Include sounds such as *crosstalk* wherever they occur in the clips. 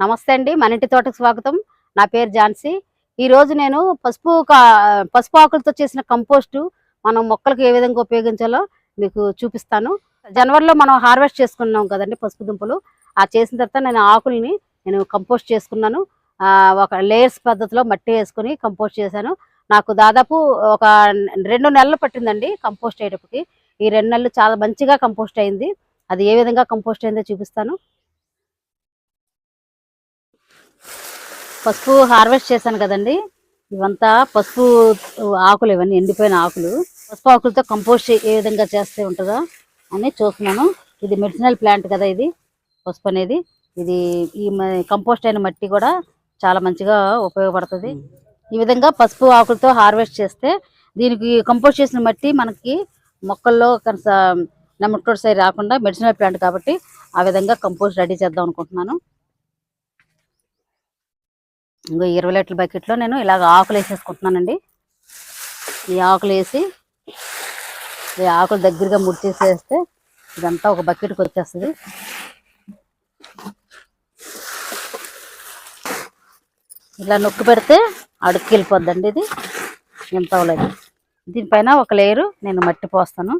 నమస్తే అండి. మన ఇంటి తోటకు స్వాగతం. నా పేరు ఝాన్సీ. ఈ రోజు నేను పసుపు పసుపు ఆకులతో చేసిన కంపోస్టు మనం మొక్కలకు ఏ విధంగా ఉపయోగించాలో మీకు చూపిస్తాను. జనవరిలో మనం హార్వెస్ట్ చేసుకున్నాం కదండి పసుపు దుంపలు. ఆ చేసిన తర్వాత నేను ఆకుల్ని నేను కంపోస్ట్ చేసుకున్నాను. ఒక లేయర్స్ పద్ధతిలో మట్టి వేసుకొని కంపోస్ట్ చేశాను. నాకు దాదాపు ఒక రెండు నెలలు పట్టిందండి కంపోస్ట్ అయ్యేటప్పటికి. ఈ రెండు నెలలు చాలా మంచిగా కంపోస్ట్ అయింది. అది ఏ విధంగా కంపోస్ట్ అయిందో చూపిస్తాను. పసుపు హార్వెస్ట్ చేశాను కదండి. ఇవంతా పసుపు ఆకులు ఇవన్నీ ఎండిపోయిన ఆకులు. పసుపు ఆకులతో కంపోస్ట్ ఏ విధంగా చేస్తే ఉంటుందో అని చూస్తున్నాను. ఇది మెడిసినల్ ప్లాంట్ కదా ఇది పసుపు అనేది. ఇది ఈ కంపోస్ట్ అయిన మట్టి కూడా చాలా మంచిగా ఉపయోగపడుతుంది. ఈ విధంగా పసుపు ఆకులతో హార్వెస్ట్ చేస్తే దీనికి కంపోస్ట్ చేసిన మట్టి మనకి మొక్కల్లో కనుక నెమటోడ్స్ రాకుండా మెడిసినల్ ప్లాంట్ కాబట్టి ఆ విధంగా కంపోస్ట్ రెడీ చేద్దాం అనుకుంటున్నాను. ఇంకో ఇరవై లీటర్ల బకెట్లో నేను ఇలాగ ఆకులు వేసేసుకుంటున్నానండి. ఈ ఆకులు వేసి ఈ ఆకులు దగ్గరగా ముడిచేసేస్తే ఇదంతా ఒక బకెట్కి వచ్చేస్తుంది. ఇలా నొక్కి పెడితే అడుక్కి వెళ్ళిపోద్దండి ఇది. ఎంత అవ్వలేదు దీనిపైన ఒక లేయరు నేను మట్టి పోస్తాను.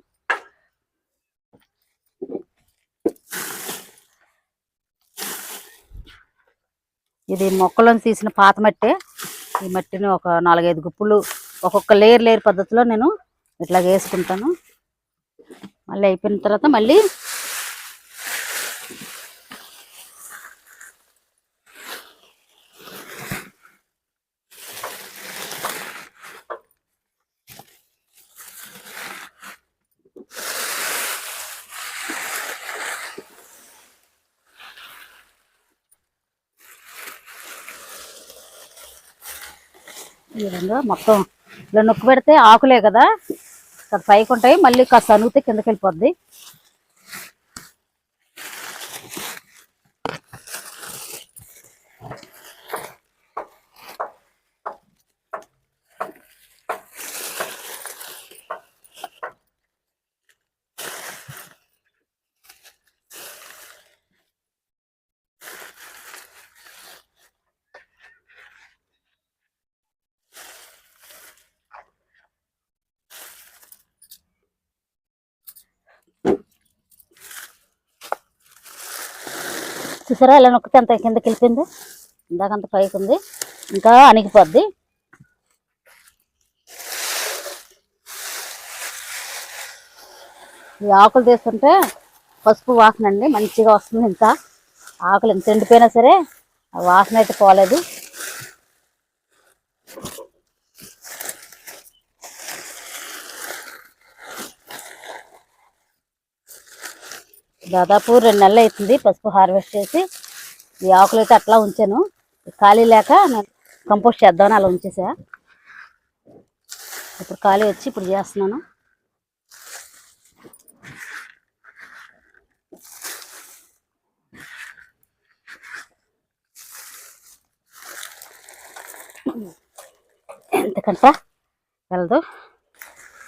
ఇది మొక్కలను తీసిన పాత మట్టే. ఈ మట్టిని ఒక నాలుగైదు గుప్పులు ఒక్కొక్క లేయర్ లేయర్ పద్ధతిలో నేను ఇట్లా వేసుకుంటాను. మళ్ళీ అయిపోయిన తర్వాత మళ్ళీ ఈ విధంగా మొత్తం ఇలా నొక్కి పెడితే ఆకులే కదా. పైకి ఉంటాయి మళ్ళీ కాస్త అనుగితే కిందకి వెళ్ళిపోద్ది. చూసారా? ఇలా నొక్కితే అంత కిందకి వెళ్ళిపోయింది. ఇందాకంత పైకి ఉంది. ఇంకా అణిగిపోద్ది. ఈ ఆకులు తీస్తుంటే పసుపు వాసన అండి. మంచిగా వస్తుంది ఇంకా. ఆకులు ఎంత ఎండిపోయినా సరే ఆ వాసన అయితే పోలేదు. దాదాపు రెండు నెలలు అవుతుంది పసుపు హార్వెస్ట్ చేసి. ఈ ఆకులు అయితే అట్లా ఉంచాను. ఖాళీ లేక నేను కంపోస్ట్ చేద్దామని అలా ఉంచేసా. ఇప్పుడు ఖాళీ వచ్చి ఇప్పుడు చేస్తున్నాను. ఎంతకంట వెళ్ళదు.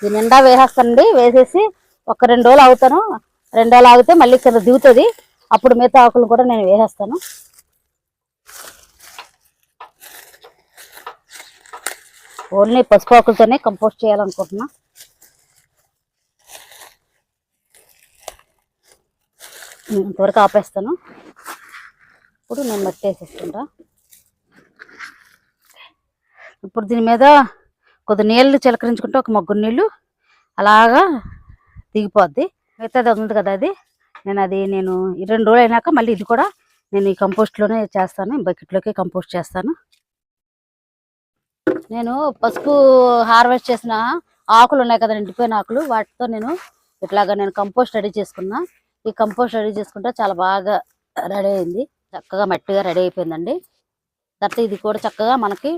ఈ నిండా వేసేస్తానండి. వేసేసి ఒక రెండు రోజులు అవుతాను రెండో లాగితే ఆగితే మళ్ళీ కింద దిగుతుంది. అప్పుడు మిగతా ఆకులు కూడా నేను వేసేస్తాను. ఓన్లీ పసుపు ఆకులతోనే కంపోస్ట్ చేయాలనుకుంటున్నా. ఇంతవరకు ఆపేస్తాను. ఇప్పుడు నేను మట్టి వేసేసుకుంటా ఇప్పుడు దీని మీద కొద్ది నీళ్ళు చిలకరించుకుంటే ఒక మగ్గురు నీళ్ళు అలాగా దిగిపోద్ది. మిగతాది ఉంది కదా అది? నేను అది నేను ఈ రెండు రోజులు అయినాక మళ్ళీ ఇది కూడా నేను ఈ కంపోస్ట్లోనే చేస్తాను బకెట్లోకి కంపోస్ట్ చేస్తాను. నేను పసుపు హార్వెస్ట్ చేసిన ఆకులు ఉన్నాయి కదా ఎండిపోయిన ఆకులు వాటితో నేను ఇట్లాగా నేను కంపోస్ట్ రెడీ చేసుకున్నా. ఈ కంపోస్ట్ రెడీ చేసుకుంటే చాలా బాగా రెడీ అయింది. చక్కగా మట్టిగా రెడీ అయిపోయిందండి. తర్వాత ఇది కూడా చక్కగా మనకి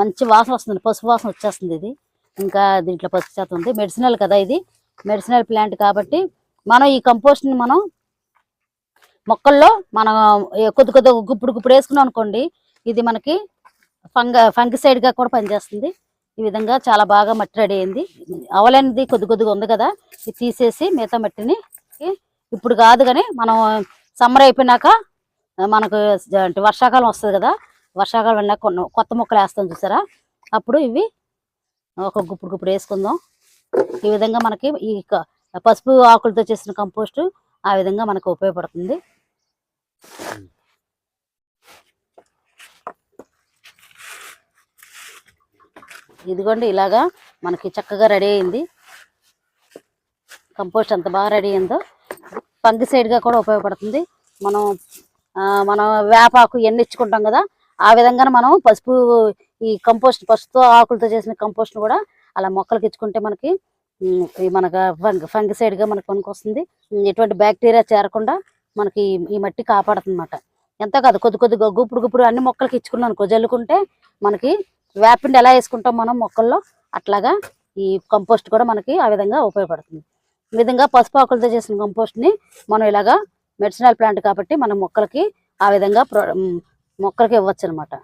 మంచి వాసన వస్తుంది పసుపు వాసన వచ్చేస్తుంది ఇది. ఇంకా దీంట్లో పసుపు శాతం ఉంది. మెడిసినల్ కదా ఇది. మెడిసినల్ ప్లాంట్ కాబట్టి మనం ఈ కంపోస్ట్ని మనం మొక్కల్లో మనం కొద్ది కొద్ది గుప్పుడు గుప్పుడు వేసుకున్నాం అనుకోండి ఇది మనకి ఫంగ ఫంగిసైడ్గా కూడా పనిచేస్తుంది. ఈ విధంగా చాలా బాగా మట్టి రెడీ అయింది. అవలేనిది కొద్ది కొద్దిగా ఉంది కదా ఇది తీసేసి మిగతా మట్టిని ఇప్పుడు కాదు కానీ మనం సమ్మర్ అయిపోయినాక మనకు అంటే వర్షాకాలం వస్తుంది కదా వర్షాకాలం వెళ్ళినాక కొత్త మొక్కలు వేస్తాం చూసారా? అప్పుడు ఇవి ఒక గుప్పుడు గుప్పుడు వేసుకుందాం. ఈ విధంగా మనకి ఈ పసుపు ఆకులతో చేసిన కంపోస్ట్ ఆ విధంగా మనకు ఉపయోగపడుతుంది. ఇదిగోండి ఇలాగా మనకి చక్కగా రెడీ అయింది. కంపోస్ట్ ఎంత బాగా రెడీ అయిందో పంగి సైడ్గా కూడా ఉపయోగపడుతుంది. మనం మనం వేపాకు ఎన్ని ఇచ్చుకుంటాం కదా ఆ విధంగానే మనం పసుపు ఈ కంపోస్ట్ పసుపు ఆకులతో చేసిన కంపోస్ట్ కూడా అలా మొక్కలకి ఇచ్చుకుంటే మనకి మనకు ఫంగ్ ఫంగిసైడ్గా మనకు పనికొస్తుంది. ఎటువంటి బ్యాక్టీరియా చేరకుండా మనకి ఈ- మట్టి కాపాడుతుందన్నమాట. ఎంత కాదు కొద్ది కొద్దిగా గుప్పుడు గుప్పుడు అన్ని మొక్కలకి ఇచ్చుకున్నాను అనుకో జల్లుకుంటే మనకి వేపిండి ఎలా వేసుకుంటాం మనం మొక్కల్లో అట్లాగా ఈ కంపోస్ట్ కూడా మనకి ఆ విధంగా ఉపయోగపడుతుంది. ఈ విధంగా పసుపు ఆకులతో చేసిన కంపోస్ట్ని మనం ఇలాగా మెడిసినల్ ప్లాంట్ కాబట్టి మన మొక్కలకి ఆ విధంగా మొక్కలకి ఇవ్వచ్చు అనమాట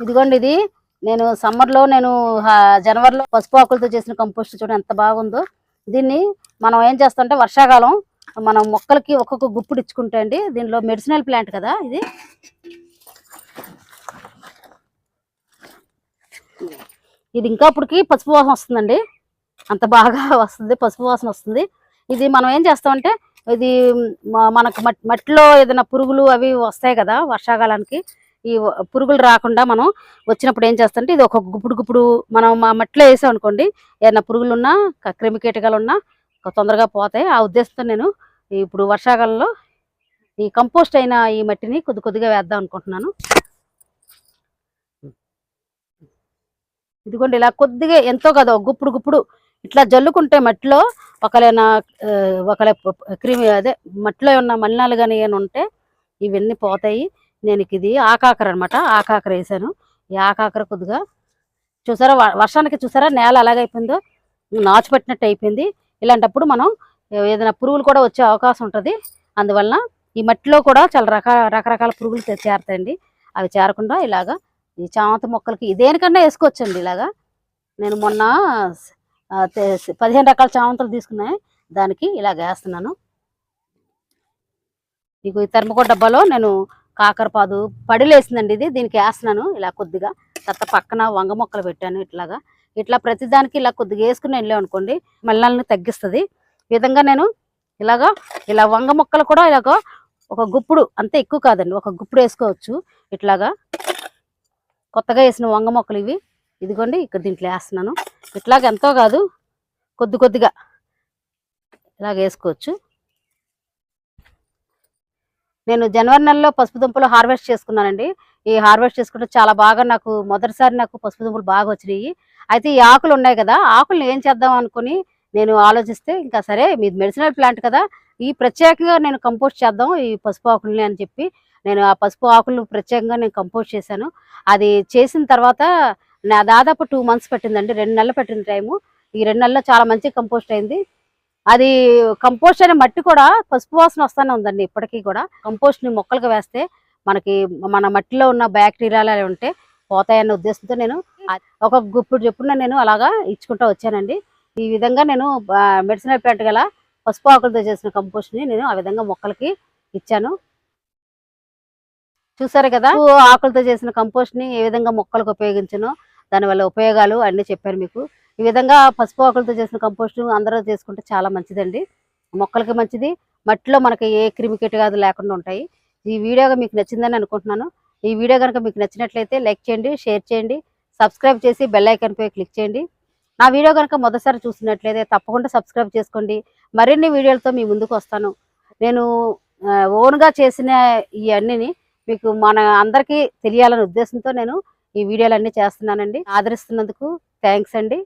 ఇదిగోండి ఇది నేను సమ్మర్లో నేను జనవరిలో పసుపు ఆకులతో చేసిన కంపోస్ట్ చూడండి ఎంత బాగుందో. దీన్ని మనం ఏం చేస్తామంటే వర్షాకాలం మనం మొక్కలకి ఒక్కొక్క గుప్పుడు ఇచ్చుకుంటే అండి దీనిలో మెడిసినల్ ప్లాంట్ కదా ఇది. ఇది ఇంకా ఇప్పటికి పసుపు వాసన వస్తుందండి. అంత బాగా *laughs* వస్తుంది పసుపు వాసన వస్తుంది. ఇది మనం ఏం చేస్తామంటే ఇది మనకు మట్- మట్టిలో ఏదైనా పురుగులు అవి వస్తాయి కదా వర్షాకాలానికి ఈ పురుగులు రాకుండా మనం వచ్చినప్పుడు ఏం చేస్తామంటే ఇది ఒక గుప్పుడు గుప్పుడు మనం మా మట్టిలో వేసాం అనుకోండి ఏదైనా పురుగులు ఉన్నా క్రిమి కీటకాలు ఉన్నా తొందరగా పోతాయి. ఆ ఉద్దేశంతో నేను ఇప్పుడు వర్షాకాలంలో ఈ కంపోస్ట్ అయిన ఈ మట్టిని కొద్ది కొద్దిగా వేద్దాం అనుకుంటున్నాను. ఇదిగోండి ఇలా కొద్దిగా ఎంతో కదా గుప్పుడు గుప్పుడు ఇట్లా జల్లుకుంటే మట్టిలో ఒకలేనా ఒకలే క్రిమి అదే మట్టిలో ఉన్న మలినాలు కానీ ఏమైనా ఉంటే ఇవన్నీ పోతాయి. నేను ఇది ఆకాకర అనమాట ఆకాకర వేసాను. ఈ ఆకాకర కొద్దిగా చూసారా వ- వర్షానికి చూసారా నేల ఎలాగైపోయిందో? నాచు పెట్టినట్టు అయిపోయింది. ఇలాంటప్పుడు మనం ఏదైనా పురుగులు కూడా వచ్చే అవకాశం ఉంటుంది. అందువలన ఈ మట్టిలో కూడా చాలా రక రకరకాల పురుగులు చేరుతాయండి చేరతాయండి. అవి చేరకుండా ఇలాగా ఈ చామంతి మొక్కలకి దేనికన్నా వేసుకోవచ్చండి ఇలాగా. నేను మొన్న పదిహేను రకాల చామంతులు తీసుకున్నాయి. దానికి ఇలాగ వేస్తున్నాను. మీకు ఈ థర్మకోట్ డబ్బాలో నేను కాకరపాదు పడిలేసిందండి ఇది. దీనికి వేస్తున్నాను. ఇలా కొద్దిగా తర్వాత పక్కన వంగ మొక్కలు పెట్టాను ఇట్లాగా. ఇట్లా ప్రతిదానికి ఇలా కొద్దిగా వేసుకుని వెళ్ళాం అనుకోండి మల్లల్ని తగ్గిస్తుంది. విధంగా నేను ఇలాగా ఇలా వంగ మొక్కలు కూడా ఇలాగ ఒక గుప్పుడు అంతే ఎక్కువ కాదండి ఒక గుప్పుడు వేసుకోవచ్చు. ఇట్లాగా కొత్తగా వేసిన వంగ మొక్కలు ఇవి. ఇదిగోండి ఇక్కడ దీంట్లో వేస్తున్నాను. ఇట్లాగ ఎంతో కాదు కొద్ది కొద్దిగా ఇలాగ వేసుకోవచ్చు. నేను జనవరి నెలలో పసుపు దుంపలు హార్వెస్ట్ చేసుకున్నానండి. ఈ హార్వెస్ట్ చేసుకుంటే చాలా బాగా నాకు మొదటిసారి నాకు పసుపు దుంపలు బాగా వచ్చినాయి. అయితే ఈ ఆకులు ఉన్నాయి కదా ఆకులు ఏం చేద్దాం అనుకుని నేను ఆలోచిస్తే ఇంకా సరే మీది మెడిసినల్ ప్లాంట్ కదా ఈ ప్రత్యేకంగా నేను కంపోస్ట్ చేద్దాం ఈ పసుపు ఆకుల్ని అని చెప్పి నేను ఆ పసుపు ఆకులు ప్రత్యేకంగా నేను కంపోస్ట్ చేశాను. అది చేసిన తర్వాత నా దాదాపు టూ మంత్స్ పెట్టిందండి రెండు నెలలు పెట్టిన టైము. ఈ రెండు నెలల్లో చాలా మంచి కంపోస్ట్ అయింది. అది కంపోస్ట్ అనే మట్టి కూడా పసుపు వాసన వస్తూనే ఉందండి ఇప్పటికీ కూడా. కంపోస్ట్ని మొక్కలకు వేస్తే మనకి మన మట్టిలో ఉన్న బ్యాక్టీరియాలు అవి ఉంటే పోతాయన్న ఉద్దేశంతో నేను ఒక గుప్పుడు చెప్పున నేను అలాగా ఇచ్చుకుంటూ వచ్చానండి. ఈ విధంగా నేను మెడిసినల్ ప్లాంట్ గల పసుపు ఆకులతో చేసిన కంపోస్ట్ని నేను ఆ విధంగా మొక్కలకి ఇచ్చాను. చూసారు కదా? ఆకులతో చేసిన కంపోస్ట్ని ఏ విధంగా మొక్కలకు ఉపయోగించను దానివల్ల ఉపయోగాలు అన్ని చెప్పాను మీకు. ఈ విధంగా పసుపు ఆకులతో చేసిన కంపోస్ట్ అందరూ చేసుకుంటే చాలా మంచిదండి. మొక్కలకి మంచిది. మట్టిలో మనకి ఏ క్రిమికెట్ కాదు లేకుండా ఉంటాయి. ఈ వీడియో మీకు నచ్చిందని అనుకుంటున్నాను. ఈ వీడియో కనుక మీకు నచ్చినట్లయితే లైక్ చేయండి షేర్ చేయండి సబ్స్క్రైబ్ చేసి బెల్ ఐకాన్ క్లిక్ చేయండి. నా వీడియో కనుక మొదటిసారి చూసినట్లయితే తప్పకుండా సబ్స్క్రైబ్ చేసుకోండి. మరిన్ని వీడియోలతో మీ ముందుకు వస్తాను. నేను ఓన్గా చేసిన ఈ అన్నిని మీకు మన అందరికీ తెలియాలనే ఉద్దేశంతో నేను ఈ వీడియోలన్నీ చేస్తున్నానండి. ఆదరిస్తున్నందుకు థ్యాంక్స్ అండి.